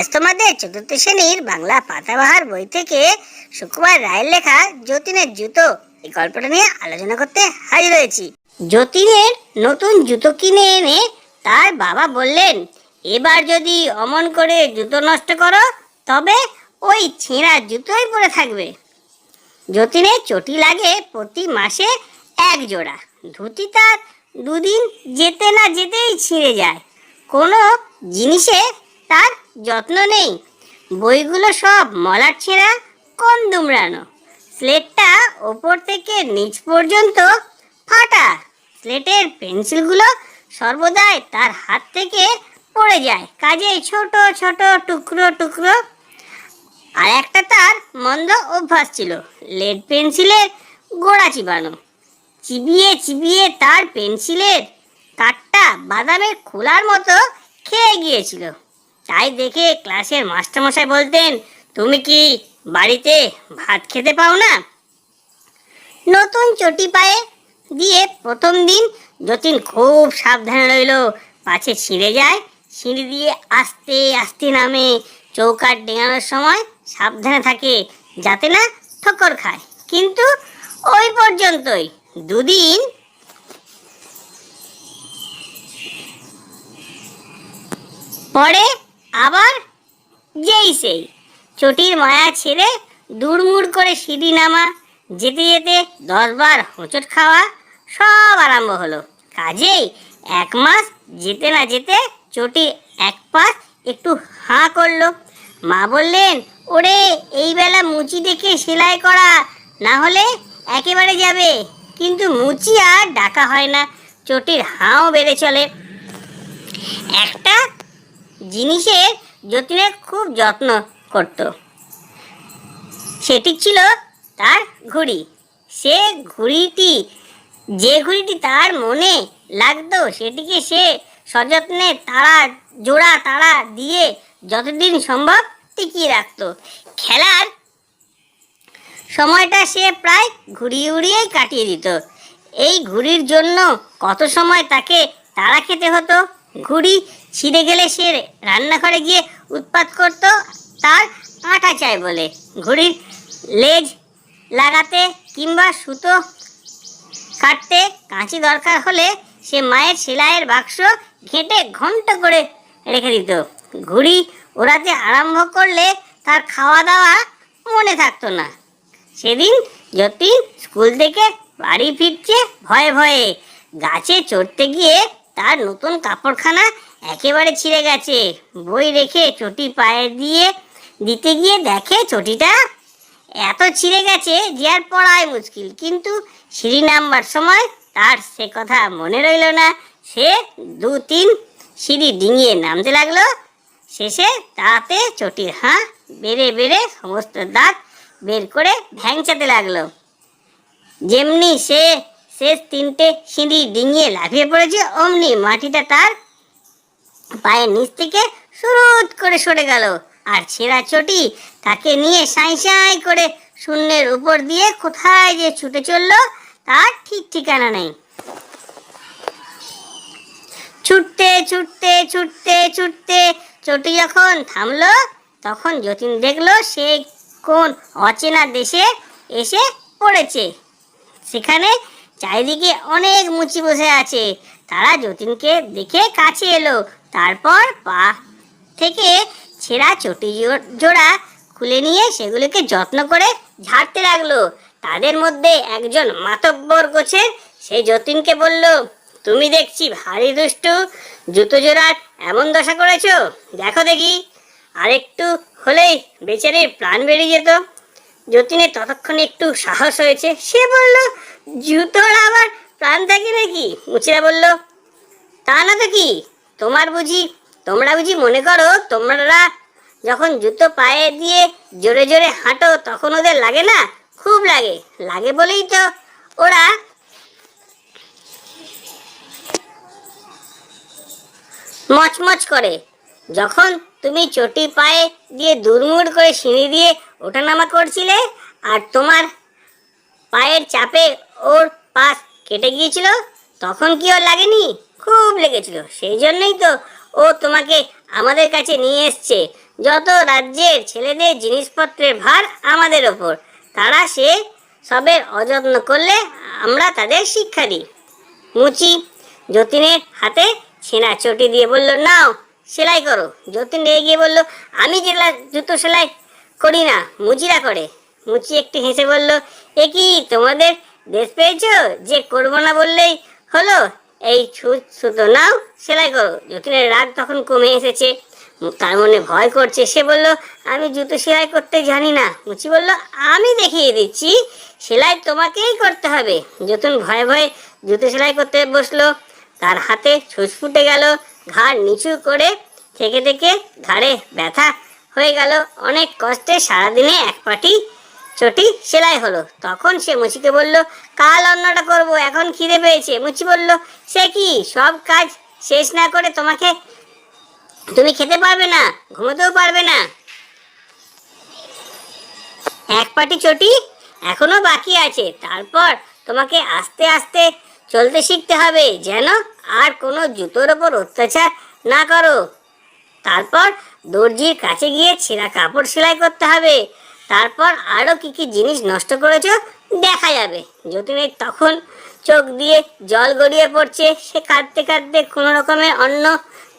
আজ তোমাদের চতুর্থ শ্রেণির বাংলা পাতাবাহার বই থেকে সুকুমার রায়ের লেখা যতীনের জুতো এই গল্পটা নিয়ে আলোচনা করতে হাজির হয়েছি। যতীনের নতুন জুতো কিনে এনে তার বাবা বললেন, এবার যদি অমন করে জুতো নষ্ট করো, তবে ওই ছেঁড়া জুতোই পরে থাকবে। যতীনের চটি লাগে প্রতি মাসে এক জোড়া। ধুতি তার দুদিন যেতে না যেতেই ছিঁড়ে যায়। কোনো জিনিসে তার যত্ন নেই। বইগুলো সব মলার ছেঁড়া কম দুমড়ানো। স্লেটটা ওপর থেকে নিচ পর্যন্ত ফাটা। স্লেটের পেন্সিলগুলো সর্বদাই তার হাত থেকে পড়ে যায়। কাজেই ছোট ছোট, টুকরো টুকরো। আর একটা তার মন্দ অভ্যাস ছিল, লেড পেন্সিলের গোড়া চিবানো। চিবিয়ে চিবিয়ে তার পেন্সিলের কাঠটা বাদামের খোলার মতো খেয়ে গিয়েছিল। তাই দেখে ক্লাসের মাস্টারমশাই বলতেন, তুমি কি বাড়িতে ভাত খেতে পাও না? নতুন চটি পায়ে দিয়ে প্রথম দিন যতীন খুব সাবধানে রইল, পাছে ছিঁড়ে যায়, সিঁড়ি দিয়ে আস্তে আস্তে নামে চৌকাট ডেঙানোর সময় সাবধানে থাকে, যাতে না ঠক্কর খায়। কিন্তু ওই পর্যন্তই, দুদিন পরে আবার যেই সেই। চটির মায়া ছেড়ে দুড়মুড় করে সিঁড়ি নামা, যেতে যেতে দশবার হোঁচট খাওয়া, সব আরম্ভ হলো। কাজেই এক মাস যেতে না যেতে চটি এক পাশ একটু হাঁ করল। মা বললেন, ওরে, এই বেলা মুচি দেখে সেলাই করা না হলে একেবারে যাবে। কিন্তু মুচি আর ডাকা হয় না, চটির হাঁও বেড়ে চলে। একটা জিনিসের যতীনের খুব যত্ন করত। সেটি ছিল তার ঘুড়ি। সে ঘুড়িটি, যে ঘুড়িটি তার মনে লাগতো, সেটিকে সে সযত্নে তারা, জোড়া তারা দিয়ে যতদিন সম্ভব টিকিয়ে রাখত। খেলার সময়টা সে প্রায় ঘুরিয়ে উড়িয়েই কাটিয়ে দিত। এই ঘুড়ির জন্য কত সময় তাকে তাড়া খেতে হতো? ঘুড়ি ছিঁড়ে গেলে সে রান্নাঘরে গিয়ে উৎপাত করত, তার আটা চাই বলে। ঘুড়ির লেজ লাগাতে কিংবা সুতো কাটতে কাঁচি দরকার হলে সে মায়ের সেলাইয়ের বাক্স ঘেঁটে ঘন্ট করে রেখে দিত। ঘুড়ি ওড়াতে আরম্ভ করলে তার খাওয়া দাওয়া মনে থাকতো না। সেদিন যতীন স্কুল থেকে বাড়ি ফিরছে ভয়ে ভয়ে। গাছে চড়তে গিয়ে তার নতুন কাপড়খানা একেবারে ছিঁড়ে গেছে। বই রেখে চটি পায়ে দিয়ে দিতে গিয়ে দেখে চটিটা এত ছিঁড়ে গেছে যে আর পড়াই মুশকিল। কিন্তু সিঁড়ি নামবার সময় তার সে কথা মনে রইল না। সে দু তিন সিঁড়ি ডিঙিয়ে নামতে লাগল। শেষে তাতে চটির হাঁ বেড়ে বেড়ে সমস্ত দাঁত বের করে ভ্যাংচাতে লাগল। যেমনি সে শেষ তিনটে সিঁড়ি ডিঙিয়ে লাফিয়ে পড়েছে, অমনি মাটিটা তার পায়ের নিচ থেকে সুরুত করে সরে গেল। আর ছেঁড়া চটি তাকে নিয়ে সাঁই সাঁই করে শূন্যের উপর দিয়ে কোথায় যে ছুটে চলল, তার ঠিক ঠিকানা নেই। ছুটতে ছুটতে ছুটতে ছুটতে চটি যখন থামলো, তখন যতীন দেখল সে কোন অচেনা দেশে এসে পড়েছে। সেখানে চারিদিকে অনেক মুচি বসে আছে। তারা যতীনকে দেখে কাছে এলো। তারপর পা থেকে ছেঁড়া চটি জোড়া খুলে নিয়ে সেগুলিকে যত্ন করে ঝাড়তে লাগল। তাদের মধ্যে একজন মাতব্বর গোছের সে যতীনকে বলল, তুমি দেখছি ভারী দুষ্টু, জুতো জোড়ার এমন দশা করেছ। দেখো দেখি। আরেকটু হলেই বেচারির প্রাণ বেরিয়ে যেত। যতীনের ততক্ষণে একটু সাহস হয়েছে। সে বলল জুতোর আবার প্রাণ থাকে নাকি? মুচিরা বলল, তা না তো কি? তোমার বুঝি, তোমরা বুঝি মনে করো, তোমরা যখন জুতো পায়ে দিয়ে জোরে জোরে হাঁটো, তখন ওদের লাগে না? খুব লাগে। লাগে বলেই তো ওরা মচমচ করে। যখন তুমি চটি পায়ে দিয়ে দুরমুড় করে সিঁড়ি দিয়ে ওঠানামা করছিলে, আর তোমার পায়ের চাপে ওর পাশ কেটে গিয়েছিল, তখন কি ওর লাগেনি? খুব লেগেছিল। সেই জন্যই তো ও তোমাকে আমাদের কাছে নিয়ে এসছে। যত রাজ্যের ছেলেদের জিনিসপত্রের ভার আমাদের ওপর, তারা সে সবের অযত্ন করলে আমরা তাদের শিক্ষা দিই। মুচি যতীনের হাতে ছেঁড়া চটি দিয়ে বলল, নাও, সেলাই করো। যতীন রেগে গিয়ে বলল, আমি যেগুলা জুতো সেলাই করি না, মুচিরা করে। মুচি একটু হেসে বলল, এ কি তোমাদের দেশ পেয়েছ? যে করব না বললেই হলো। এই ছু- সুতো নাও, সেলাই করো। যতীনের রাগ তখন কমে এসেছে। তার মনে ভয় করছে। সে বলল, আমি জুতো সেলাই করতে জানি না। মুচি বলল, আমি দেখিয়ে দিচ্ছি। সেলাই তোমাকেই করতে হবে। যতন ভয়ে ভয়ে জুতো সেলাই করতে বসল। তার হাতে ছুঁচ ফুটে গেল। ঘাড় নিচু করে থেকে থেকে ঘাড়ে ব্যথা হয়ে গেল। অনেক কষ্টে সারাদিনে এক পাটি চটি সেলাই হলো। তখন সে মুচিকে বলল, কাল অন্যটা করব, এখন খিদে পেয়েছে। মুচি বলল, সে কি? সব কাজ শেষ না করে তোমাকে তুমি খেতে পারবে না, ঘুমোতেও পারবে না? এক পাটি চটি এখনও বাকি আছে। তারপর তোমাকে আস্তে আস্তে চলতে শিখতে হবে, যেন আর কোনো জুতোর ওপর অত্যাচার না করো। তারপর দর্জির কাছে গিয়ে ছেঁড়া কাপড় সেলাই করতে হবে। তারপর আরও কি কি জিনিস নষ্ট করেছ দেখা যাবে। যতীনের তখন চোখ দিয়ে জল গড়িয়ে পড়ছে, সে কাঁদতে কাঁদতে কোনো রকমের অন্য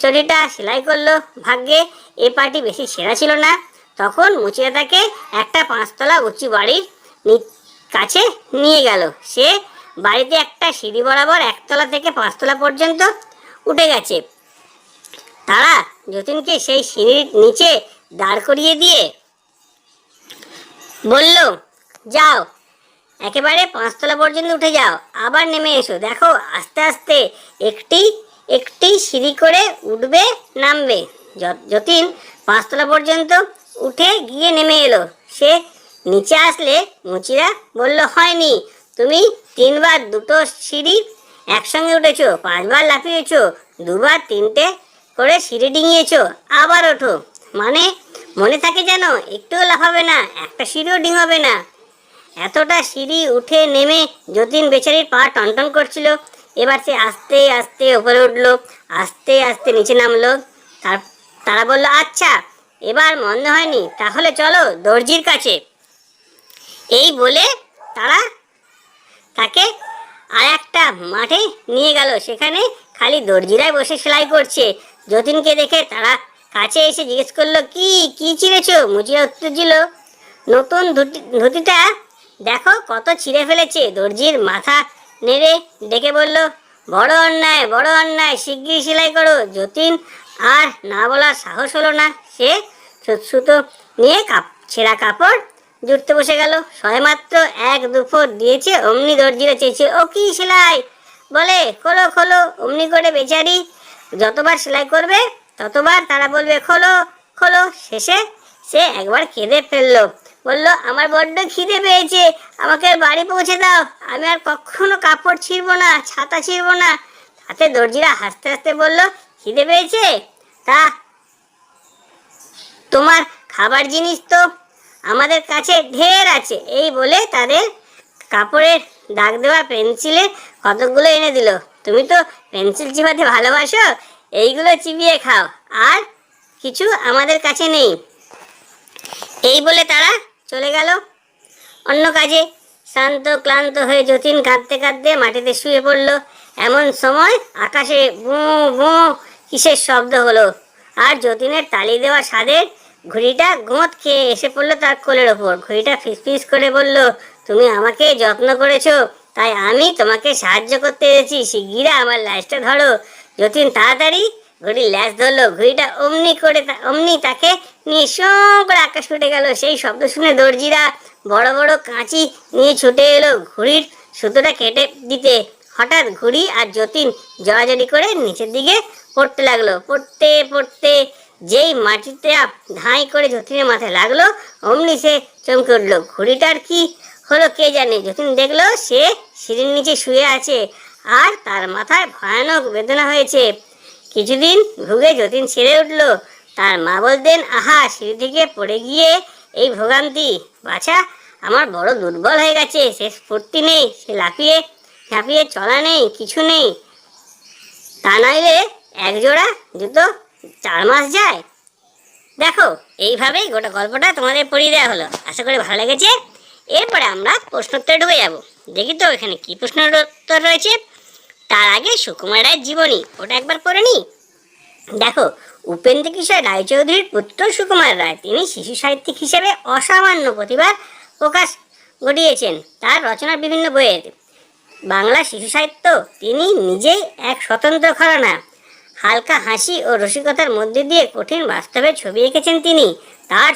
চটিটা সেলাই করল। ভাগ্যে এ পাটি বেশি সেরা ছিল না। তখন মুচিয়া তাকে একটা পাঁচতলা উঁচু বাড়ির কাছে নিয়ে গেল। সে বাড়িতে একটা সিঁড়ি বরাবর একতলা থেকে পাঁচতলা পর্যন্ত উঠে গেছে। তারা যতীনকে সেই সিঁড়ির নিচে দাঁড় করিয়ে দিয়ে বলল, যাও। একেবারে পাঁচতলা পর্যন্ত উঠে যাও। আবার নেমে এসো। দেখো, আস্তে আস্তে একটি একটি সিঁড়ি করে উঠবে, নামবে। যতীন পাঁচতলা পর্যন্ত উঠে গিয়ে নেমে এলো। সে নিচে আসলে মুচিরা বলল, হয়নি, তুমি তিনবার দুটো সিঁড়ি একসঙ্গে উঠেছো, পাঁচবার লাফিয়েছো, দুবার তিনটে করে সিঁড়ি ডিঙিয়েছো, আবার ওঠো। মানে মনে থাকে যেন একটুও লাফাবে না, একটা সিঁড়িও ডিঙাবে না। এতটা সিঁড়ি উঠে নেমে যতীন বেচারির পা টনটন করছিল। এবার সে আস্তে আস্তে ওপরে উঠল, আস্তে আস্তে নিচে নামলো। তার, তারা বলল আচ্ছা এবার মন্দ হয়নি, তাহলে চলো দর্জির কাছে। এই বলে তারা তাকে আর একটা মাঠে নিয়ে গেল। সেখানে খালি দর্জিরাই বসে সেলাই করছে। যতীনকে দেখে তারা কাছে এসে জিজ্ঞেস করল, কি কি চিড়েছো মুচিরা উত্তর দিল, নতুন ধুতি, ধুতিটা দেখো কত ছিঁড়ে ফেলেছে। দর্জির মাথা নেড়ে ডেকে বলল, বড় অন্যায় বড় অন্যায় শিগগির সেলাই করো। যতীন আর না বলার সাহস হলো না, সে সুতো নিয়ে কাপ, ছেঁড়া কাপড় জুড়তে বসে গেল। সবেমাত্র এক দুফোর দিয়েছে, অমনি দর্জিরা চেয়েছে, ও কি সেলাই? বলে, খোলো খোলো। অমনি করে বেচারি যতবার সেলাই করবে ততবার তারা বলবে, খোলো খোলো। শেষে সে একবার কেঁদে ফেলল। বলল, আমার বড্ড খিদে পেয়েছে, আমাকে বাড়ি পৌঁছে দাও। আমি আর কখনো কাপড় ছিঁড়বো না, ছাতা ছিঁড়বো না। তাতে দর্জিরা হাসতে হাসতে বলল, খিদে পেয়েছে? তা তোমার খাবার জিনিস তো আমাদের কাছে ঢের আছে। এই বলে তাদের কাপড়ের দাগ দেওয়া পেন্সিলের কতকগুলো এনে দিল। তুমি তো পেন্সিল চিবাতে ভালোবাসো? এইগুলো চিবিয়ে খাও। আর কিছু আমাদের কাছে নেই। এই বলে তারা চলে গেল। অন্য কাজে শান্ত, ক্লান্ত হয়ে যতীন কাঁদতে কাঁদতে মাটিতে শুয়ে পড়ল। এমন সময় আকাশে বুঁ বুঁ কিসের শব্দ হলো। আর যতীনের তালি দেওয়া স্বাদের ঘুড়িটা গোঁত খেয়ে এসে পড়ল তার কোলের ওপর। ঘুড়িটা ফিসফিস করে বলল, তুমি আমাকে যত্ন করেছ তাই আমি তোমাকে সাহায্য করতে এসেছি। শিগগিরা আমার লাশটা ধরো। যতীন, তাড়াতাড়ি ঘড়ির ল্যাস ধরলো। ঘড়িটা অমনি করে অমনি তাকে নিয়ে শোঁ করে আকাশ উঠে গেল। সেই শব্দ শুনে দর্জিরা বড় বড় কাঁচি নিয়ে ছুটে এলো ঘুড়ির সুতোটা কেটে দিতে। হঠাৎ ঘুড়ি আর যতীন জড়াজড়ি করে নিচের দিকে পড়তে লাগল। পড়তে পড়তে যেই মাটিটা ধাঁই করে যতীনের মাথায় লাগল, অমনি সে চমকে উঠল। ঘুড়িটার কি হলো কে জানে? যতীন দেখল সে সিঁড়ির নিচে শুয়ে আছে আর তার মাথায় ভয়ানক বেদনা হয়েছে। কিছুদিন ভুগে যতীন ছেড়ে উঠল। তার মা বলতেন, আহা, সিঁড়ি থেকে পড়ে গিয়ে এই ভোগান্তি। বাছা, আমার বড় দুর্বল হয়ে গেছে, সে স্ফূর্তি নেই, সে লাফিয়ে ঝাঁপিয়ে চলা নেই, কিছু নেই। তা নইলে এক জোড়া জুতো চার মাস যায়? দেখো, এইভাবেই গোটা গল্পটা তোমাদের পড়িয়ে দেওয়া হলো। আশা করি ভালো লেগেছে। এরপরে আমরা প্রশ্নোত্তরে ঢুকে যাব। দেখি তো এখানে কি প্রশ্নের উত্তর রয়েছে? তার আগে সুকুমার রায়ের জীবনী, ওটা একবার পড়ে নিই। দেখো, উপেন্দ্র কিশোর রায়চৌধুরীর পুত্র সুকুমার রায়, তিনি শিশু সাহিত্যিক হিসেবে অসামান্য প্রতিভার প্রকাশ ঘটিয়েছেন। তার রচনার বিভিন্ন বইয়ের বাংলা শিশু সাহিত্য, তিনি নিজেই এক স্বতন্ত্র ঘরানা। হালকা হাসি ও রসিকতার মধ্যে দিয়ে কঠিন বাস্তবের ছবি এঁকেছেন তিনি। তার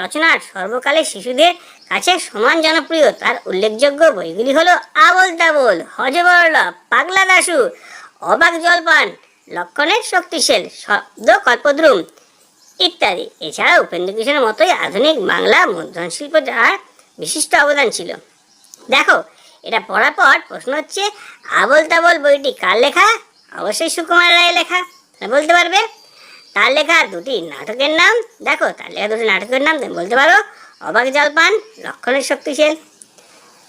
রচনার সর্বকালে শিশুদের কাছে সমান জনপ্রিয়। তার উল্লেখযোগ্য বইগুলি হলো আবল তাবল, হজবরল, পাগলা দাসু অবাক জলপান, লক্ষণের শক্তিশীল, শব্দ কল্পদ্রুম ইত্যাদি। এছাড়া উপেন্দ্র কিশোরের মতোই আধুনিক বাংলা মুদ্রণ শিল্প যার বিশিষ্ট অবদান ছিল। দেখো, এটা পড়ার পর প্রশ্ন হচ্ছে, আবল তাবল বইটি কার লেখা? অবশ্যই সুকুমার রায়ের লেখা। বলতে পারবে তার লেখা দুটি নাটকের নাম, দেখো, তার লেখা দুটি নাটকের নাম, তুমি বলতে পারো, অবাক জলপান, লক্ষণের শক্তিশীল।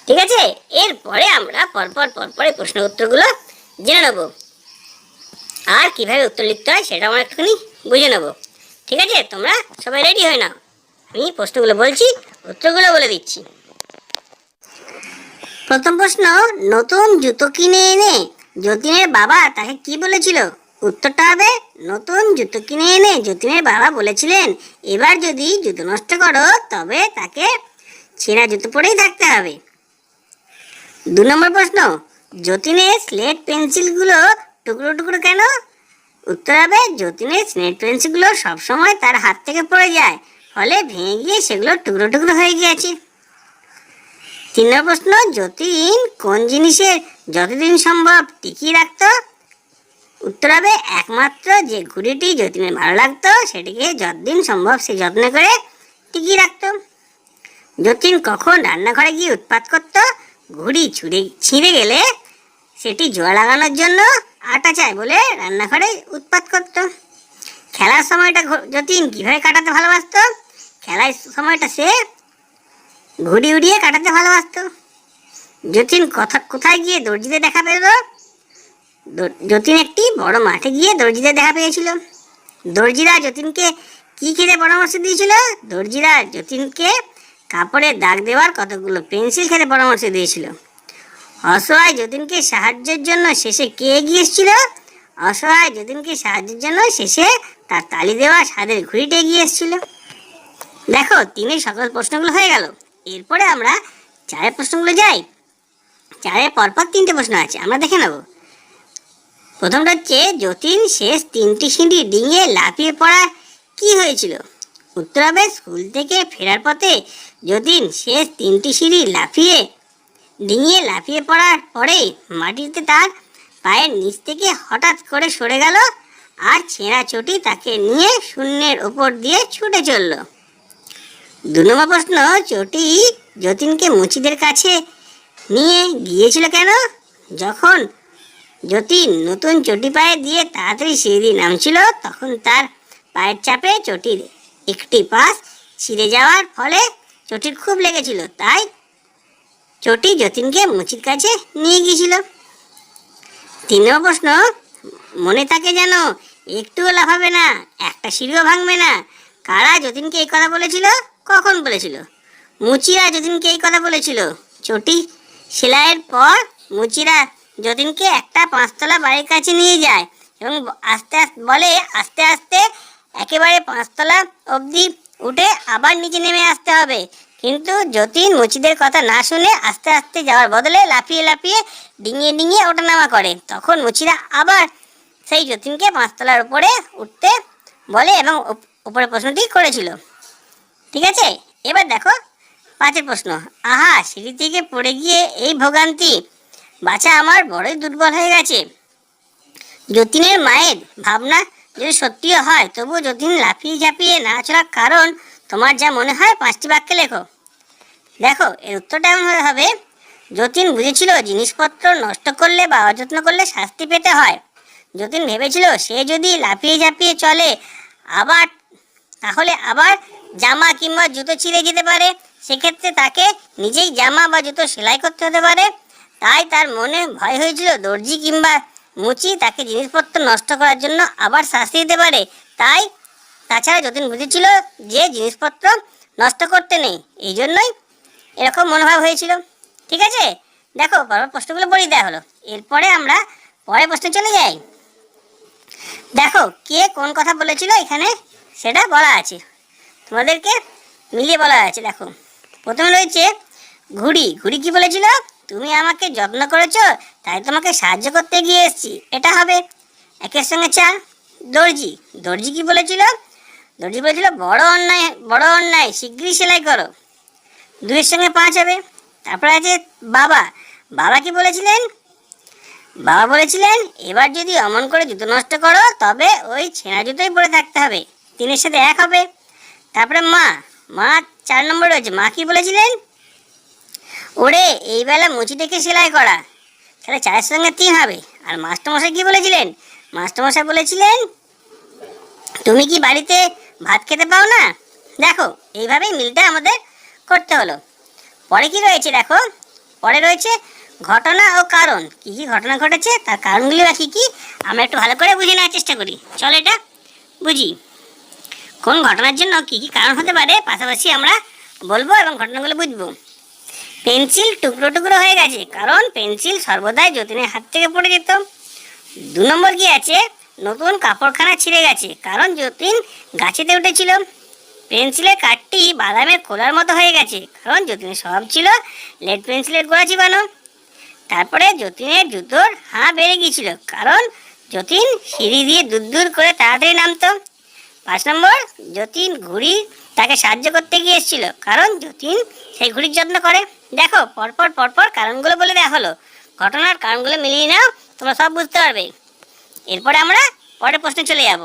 ঠিক আছে? এরপরে আমরা পরপর পরপরে প্রশ্ন উত্তরগুলো জেনে নেব। আর কীভাবে উত্তর লিখতে হয় সেটা আমরা একটুখানি বুঝে নেব। ঠিক আছে? তোমরা সবাই রেডি হয়ে নাও। আমি প্রশ্নগুলো বলছি, উত্তরগুলো বলে দিচ্ছি। প্রথম প্রশ্ন, নতুন জুতো কিনে এনে যতীনের বাবা তাকে কি বলেছিল? উত্তরটা হবে, নতুন জুতো কিনে এনে যতীনের বাবা বলেছিলেন, এবার যদি জুতো নষ্ট করো, তবে তাকে ছেঁড়া জুতো পরেই থাকতে হবে। দু নম্বর প্রশ্ন, যতীনের স্লেট পেন্সিলগুলো টুকরো টুকরো কেন? উত্তর হবে, যতীনের স্লেট পেন্সিলগুলো সবসময় তার হাত থেকে পড়ে যায়, ফলে ভেঙে গিয়ে সেগুলো টুকরো টুকরো হয়ে গিয়েছে। তিন নম্বর প্রশ্ন, যতীন কোন জিনিসের যতদিন সম্ভব টিকিয়ে রাখতো? উত্তর হবে, একমাত্র যে ঘুড়িটি যতীনের ভালো লাগতো, সেটিকে যতদিন সম্ভব সে যত্ন করে টিকিয়ে রাখত। যতীন কখন রান্নাঘরে গিয়ে উৎপাত করতো? ঘুড়ি ছুঁড়ে, ছিঁড়ে গেলে সেটি জোয়া লাগানোর জন্য আটা চায় বলে রান্নাঘরে উৎপাত করত। খেলার সময়টা যতীন কীভাবে কাটাতে ভালোবাসতো? খেলার সময়টা সে ঘুড়ি উড়িয়ে কাটাতে ভালোবাসতো। যতীন কথা কোথায় গিয়ে দর্জিতে দেখা পেল? যতীন একটি বড় মাঠে গিয়ে দর্জিদের দেখা পেয়েছিল। দর্জিরা যতীনকে কি খেতে পরামর্শ দিয়েছিল? দর্জিরা যতীনকে কাপড়ে দাগ দেওয়ার কতগুলো পেন্সিল খেতে পরামর্শ দিয়েছিল? অসহায় যতীনকে সাহায্যের জন্য শেষে কে এগিয়ে এসেছিল? অসহায় যতীনকে সাহায্যের জন্য শেষে তার তালি দেওয়া স্বাদের ঘুড়িটা এগিয়ে এসেছিল। দেখো, তিনের সকল প্রশ্নগুলো হয়ে গেল। এরপরে আমরা চারের প্রশ্নগুলো যাই। চারের পরপর তিনটে প্রশ্ন আছে, আমরা দেখে নেব। প্রথমটা হচ্ছে যতীন শেষ তিনটি সিঁড়ি ডিঙিয়ে লাফিয়ে পড়া। কি হয়েছিল? উত্তর হবে স্কুল থেকে ফেরার পথে যতীন শেষ তিনটি সিঁড়ি লাফিয়ে, ডিঙিয়ে লাফিয়ে পড়ার পরেই মাটিতে তার পায়ের নিচ থেকে হঠাৎ করে সরে গেল আর ছেঁড়া চটি তাকে নিয়ে শূন্যের ওপর দিয়ে ছুটে চলল। দু নম্বর প্রশ্ন, চটি যতীনকে মুচিদের কাছে নিয়ে গিয়েছিল কেন? যখন যতীন নতুন চটি পায়ে দিয়ে তাড়াতাড়ি সিঁড়ি নামছিল, তখন তার পায়ের চাপে চটির একটি পাশ ছিঁড়ে যাওয়ার ফলে চটির খুব লেগেছিল। তাই চটি যতীনকে মুচির কাছে নিয়ে গিয়েছিল। তিন নম্বর প্রশ্ন, মনে থাকে যেন একটুও লাফাবে না, একটা সিঁড়িও ভাঙবে না। কারা যতীনকে এই কথা বলেছিল? কখন বলেছিল? মুচিরা যতীনকে এই কথা বলেছিল। চটি সেলাইয়ের পর মুচিরা যতীনকে একটা পাঁচতলা বাড়ির কাছে নিয়ে যায় এবং আস্তে আস্তে বলে, আস্তে আস্তে একেবারে পাঁচতলা অবধি উঠে আবার নিচে নেমে আসতে হবে। কিন্তু যতীন মুচিদের কথা না শুনে আস্তে আস্তে যাওয়ার বদলে লাফিয়ে লাফিয়ে ডিঙিয়ে ডিঙিয়ে ওঠানামা করে। তখন মুচিরা আবার সেই যতীনকে পাঁচতলার উপরে উঠতে বলে এবং উপ- উপরে প্রশ্নটি করেছিল। ঠিক আছে? এবার দেখো পাঁচের প্রশ্ন। আহা, সিঁড়ি থেকে পড়ে গিয়ে এই ভোগান্তি। বাচ্চা আমার বড়ই দুর্বল হয়ে গেছে। যতীনের মায়ের ভাবনা যদি সত্যিও হয়, তবু যতীন লাফিয়ে ঝাঁপিয়ে না চলার কারণ তোমার যা মনে হয় পাঁচটি বাক্যে লেখো। দেখো, এর উত্তরটা এমন হবে, যতীন বুঝেছিল জিনিসপত্র নষ্ট করলে বা অযত্ন করলে শাস্তি পেতে হয়। যতীন ভেবেছিল সে যদি লাফিয়ে ঝাঁপিয়ে চলে, আবার, তাহলে আবার জামা কিংবা জুতো ছিঁড়ে যেতে পারে। সেক্ষেত্রে তাকে নিজেই জামা বা জুতো সেলাই করতে হতে পারে। তাই তার মনে ভয় হয়েছিল দর্জি কিংবা মুচি তাকে জিনিসপত্র নষ্ট করার জন্য আবার শাস্তি দিতে পারে। তাই তাছাড়া যতীন বুঝেছিল যে জিনিসপত্র নষ্ট করতে নেই, এই জন্যই এরকম মনোভাব হয়েছিল। ঠিক আছে? দেখো পরের প্রশ্নগুলো বলিয়ে দেওয়া হলো। এরপরে আমরা পরের প্রশ্নে চলে যাই। দেখো, কে কোন কথা বলেছিল এখানে? সেটা বলা আছে। তোমাদেরকে মিলিয়ে বলা আছে, দেখো। প্রথমে রয়েছে ঘুড়ি। ঘুড়ি কি বলেছিল? তুমি আমাকে যত্ন করেছ, তাই তোমাকে সাহায্য করতে গিয়ে এসেছি। এটা হবে। একের সঙ্গে চা দর্জি। দর্জি কি বলেছিল? দর্জি বলেছিল, বড় অন্যায় বড় অন্যায় শীঘ্রই সেলাই করো। দুইয়ের সঙ্গে পাঁচ হবে। তারপরে আছে বাবা। বাবা কি বলেছিলেন? বাবা বলেছিলেন, এবার যদি অমন করে জুতো নষ্ট করো, তবে ওই ছেঁড়া জুতোই পরে থাকতে হবে। তিনের সাথে এক হবে। তারপরে মা। মা চার নম্বর রয়েছে। মা কি বলেছিলেন? ওরে, এই বেলা মুচি ডেকে সেলাই করা। তাহলে চারের সঙ্গে তিন হবে। আর মাস্টারমশাই কি বলেছিলেন? মাস্টারমশাই বলেছিলেন, তুমি কি বাড়িতে ভাত খেতে পাও না? দেখো, এইভাবেই মিলটা আমাদের করতে হলো। পরে কি রয়েছে দেখো? পরে রয়েছে ঘটনা ও কারণ। কি কি ঘটনা ঘটেছে? তার কারণগুলি বা কী কী? আমরা একটু ভালো করে বুঝে নেওয়ার চেষ্টা করি। চলো এটা বুঝি। কোন ঘটনার জন্য কি কি কারণ হতে পারে? পাশাপাশি আমরা বলব এবং ঘটনাগুলো বুঝব। পেন্সিল টুকরো টুকরো হয়ে গেছে, কারণ পেন্সিল সর্বদাই যতীনের হাত থেকে পড়ে যেত। দু নম্বর কি আছে? নতুন কাপড়খানা ছিঁড়ে গেছে, কারণ যতীন গাছেতে উঠেছিল। পেন্সিলের কাঠটি বাদামের খোলার মতো হয়ে গেছে, কারণ যতীনের স্বভাব ছিল লেড পেন্সিলের গোড়া চিবানো। তারপরে যতীনের জুতোর হাঁ বেড়ে গিয়েছিল, কারণ যতীন সিঁড়ি দিয়ে দূর দূর করে তাড়াতাড়ি নামতো। পাঁচ নম্বর, যতীন ঘুড়ি তাকে সাহায্য করতে গিয়ে কারণ যতীন সেই ঘুড়ির যত্ন করে। দেখো, পরপর পরপর কারণগুলো বলে দেওয়া হলো। ঘটনার কারণগুলো মিলিয়ে নাও, তোমরা সব বুঝতে পারবে। এরপরে আমরা পরের প্রশ্নে চলে যাব।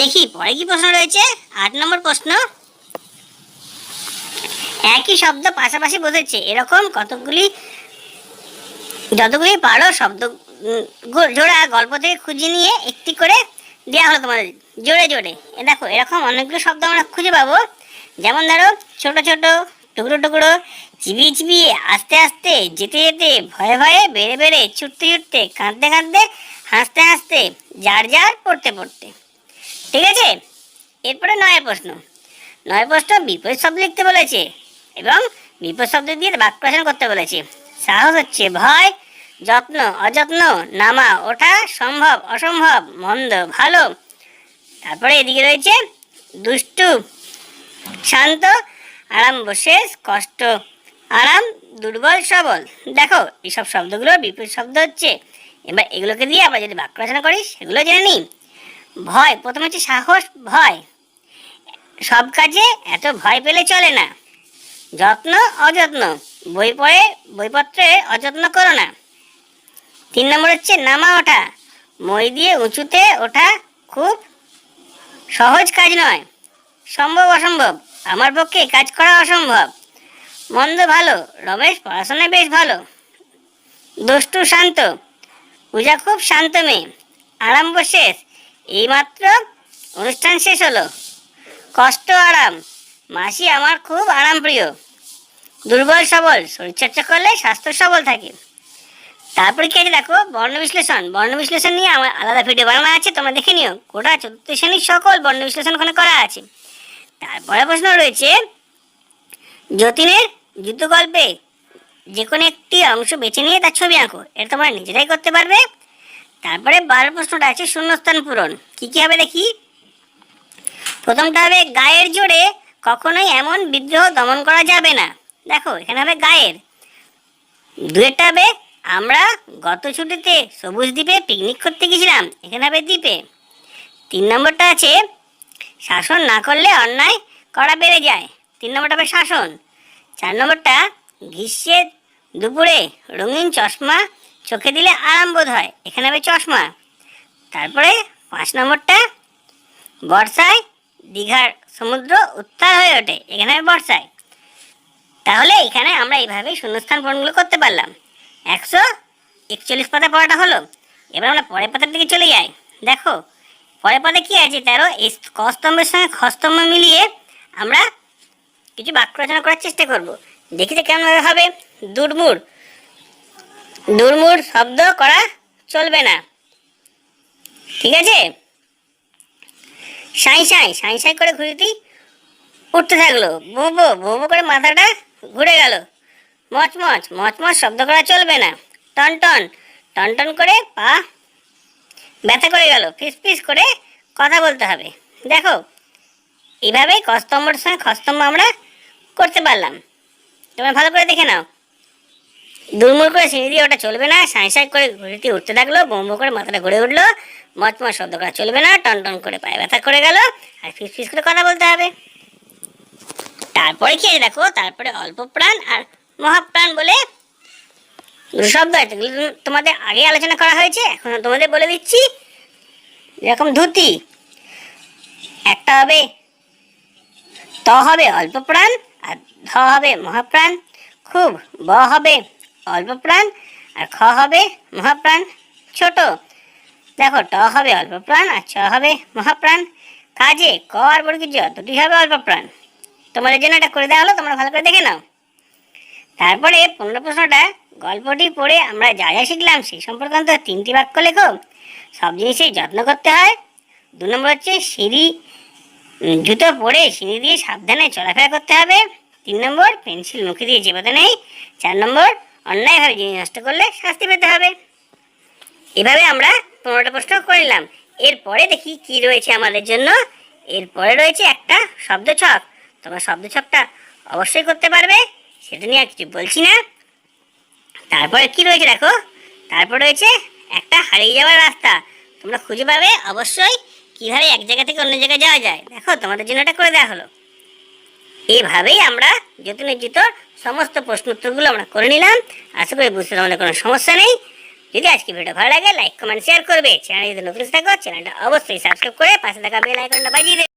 দেখি, পরে কি প্রশ্ন রয়েছে? আট নম্বর প্রশ্ন। একই শব্দ পাশাপাশি বসেছে। এরকম কতগুলি, যতগুলি পারো শব্দ জোড়া গল্প থেকে খুঁজে নিয়ে একটি করে দেওয়া হলো তোমাদের, জোরে জোরে। দেখো, এরকম অনেকগুলো শব্দ আমরা খুঁজে পাবো। যেমন ধরো, ছোট ছোট টুকরো টুকরো চিবিয়ে চিবিয়ে আস্তে আস্তে যেতে যেতে ভয়ে ভয়ে বেড়ে বেড়ে ছুটতে ছুটতে কাঁদতে কাঁদতে হাসতে হাসতে যার যার পড়তে পড়তে। ঠিক আছে? এরপরে নয়ের প্রশ্ন। নয় প্রশ্ন বিপরীত শব্দ লিখতে বলেছে এবং বিপরীত শব্দ দিয়ে বাক্য রচনা করতে বলেছে। সাহস হচ্ছে, ভয়, যত্ন, অযত্ন, নামা, ওঠা, সম্ভব, অসম্ভব, মন্দ, ভালো। তারপরে এদিকে রয়েছে, দুষ্টু, শান্ত আরাম বসে কষ্ট আরাম, দুর্বল, সবল। দেখো এইসব শব্দগুলো বিপরীত শব্দ হচ্ছে। এবার এগুলোকে দিয়ে আবার যদি বাক্য রচনা করি, সেগুলো জেনে নিই। ভয়, প্রথমে হচ্ছে সাহস, ভয়। সব কাজে এত ভয় পেলে চলে না। যত্ন, অযত্ন। বই পড়ে, বইপত্রে অযত্ন করো না। তিন নম্বর হচ্ছে নামা ওঠা। মই দিয়ে উঁচুতে ওঠা খুব সহজ কাজ নয়। সম্ভব, অসম্ভব। আমার পক্ষে কাজ করা অসম্ভব। মন্দ ভালো, রমেশ পড়াশোনায় বেশ ভালো। দুষ্টু শান্ত, পূজা খুব শান্ত মেয়ে। আরম্ভ শেষ, এইমাত্র অনুষ্ঠান শেষ হলো। কষ্ট আরাম, মাসি আমার খুব আরাম প্রিয় দুর্বল সবল শরীরচর্চা করলে স্বাস্থ্য সবল থাকে। তারপরে কি আছে দেখো? বর্ণ বিশ্লেষণ। বর্ণ বিশ্লেষণ নিয়ে আমার আলাদা ভিডিও বানানো আছে, তোমরা দেখে নিও। গোটা চতুর্থ শ্রেণির সকল বর্ণ বিশ্লেষণ ওখানে করা আছে। তারপরে প্রশ্ন রয়েছে, যতীনের যুদ্ধ গল্পে যে কোনো একটি অংশ বেছে নিয়ে তার ছবি আঁকো, এটা তোমরা নিজেরাই করতে পারবে। তারপরে বারো প্রশ্নটা আছে, শূন্যস্থান পূরণ, কি কি হবে দেখি? প্রথমটা হবে, গায়ের জোরে কখনোই এমন বিদ্রোহ দমন করা যাবে না। দেখো, এখানে হবে গায়ের। দুয়েরটা হবে, আমরা গত ছুটিতে সবুজ দ্বীপে পিকনিক করতে গেছিলাম, এখানে হবে দ্বীপে। তিন নম্বরটা আছে শাসন না করলে অন্যায় করা বেড়ে যায়। তিন নম্বরটা হবে শাসন। চার নম্বরটা গ্রীষ্মের দুপুরে রঙিন চশমা চোখে দিলে আরাম বোধ হয়। এখানে হবে চশমা। তারপরে পাঁচ নম্বরটা বর্ষায় দীঘার সমুদ্র উত্তাল হয়ে ওঠে। এখানে হবে বর্ষায়। তাহলে এখানে আমরা এইভাবে শূন্যস্থান পূরণগুলো করতে পারলাম। একশো একচল্লিশ পাতা পড়াটা হলো। এবার আমরা পরের পাতার দিকে চলে যাই। দেখো পরের পাতে কি আছে তেরো এই কস্তম্ভের সঙ্গে খস্তম্ভ মিলিয়ে আমরা কিছু বাক্য রচনা করার চেষ্টা করব। দেখি যে কেমন হবে। দুর্মুর দুর্মুর শব্দ করা চলবে না। ঠিক আছে? সাই সাই সাই সাই করে ঘুরিটি উঠতে থাকল। বোবো বোবো করে মাথাটা ঘুরে গেল। মচমচ মচমচ শব্দ করা চলবে না। টন টন টন টন করে পা ব্যথা করে গেল। ফিস ফিস করে কথা বলতে হবে। দেখো এইভাবেই কস্তম্বর সঙ্গে খস্তম্ব আমরা করতে পারলাম। তোমরা ভালো করে দেখে নাও। দুর্মূল করে সিঁড়ি দিয়ে ওটা চলবে না। সাঁই সাঁই করে ঘুরিটি উঠতে থাকল, বোম করে মাথাটা ঘুরে উঠল। মচমচ শব্দ করা চলবে না। টন টন করে পায়ে ব্যথা করে গেল। আর ফিস ফিস করে কথা বলতে হবে। তারপরে কি দেখো? তারপরে অল্প প্রাণ আর মহাপ্রাণ বলে শব্দ আছে তোমাদের আগে আলোচনা করা হয়েছে, এখন তোমাদের বলে দিচ্ছি, এরকম ধুতি, একটা হবে ত হবে অল্প প্রাণ আর ধ হবে মহাপ্রাণ। খুব ব হবে অল্প প্রাণ আর খ হবে মহাপ্রাণ। ছোট, দেখো ট হবে অল্প প্রাণ আর ছ হবে মহাপ্রাণ। কাজে ক আর বর্গীর জ দুটি হবে অল্প প্রাণ। তোমাদের জন্য এটা করে দেওয়া হলো, তোমরা ভালো করে দেখে নাও। তারপরে পনেরো প্রশ্নটা গল্পটি পড়ে আমরা যা যা শিখলাম সেই সম্পর্কান্ত তিনটি বাক্য লেখো। সব জিনিসেই যত্ন করতে হয়। দু নম্বর হচ্ছে সিঁড়ি জুতো পরে সিঁড়ি দিয়ে সাবধানে চলাফেরা করতে হবে। তিন নম্বর পেন্সিল মুখে দিয়ে চেপাতে নেই। চার নম্বর অন্যায়ভাবে জিনিস নষ্ট করলে শাস্তি পেতে হবে। এভাবে আমরা পনেরোটা প্রশ্ন করে নিলাম এরপরে দেখি কি রয়েছে আমাদের জন্য। এরপরে রয়েছে একটা শব্দ ছক তোমরা শব্দ ছকটা অবশ্যই করতে পারবে, সেটা নিয়ে আর কিছু বলছি না। তারপরে কি রয়েছে দেখো? তারপর রয়েছে একটা হারিয়ে যাওয়ার রাস্তা। তোমরা খুঁজে পাবে অবশ্যই কীভাবে এক জায়গা থেকে অন্য জায়গায় যাওয়া যায়। দেখো, তোমাদের জন্য এটা করে দেওয়া হলো। এইভাবেই আমরা যতীনের জুতোর সমস্ত প্রশ্ন উত্তরগুলো আমরা করে নিলাম। আশা করি বুঝতে তোমাদের কোনো সমস্যা নেই। যদি আজকে ভিডিও ভালো লাগে লাইক কমেন্ট শেয়ার করবে। চ্যানেল যদি নতুন থাকো চ্যানেলটা অবশ্যই সাবস্ক্রাইব করে পাশে থাকা বেল আইকনটা বাজিয়ে দেবে।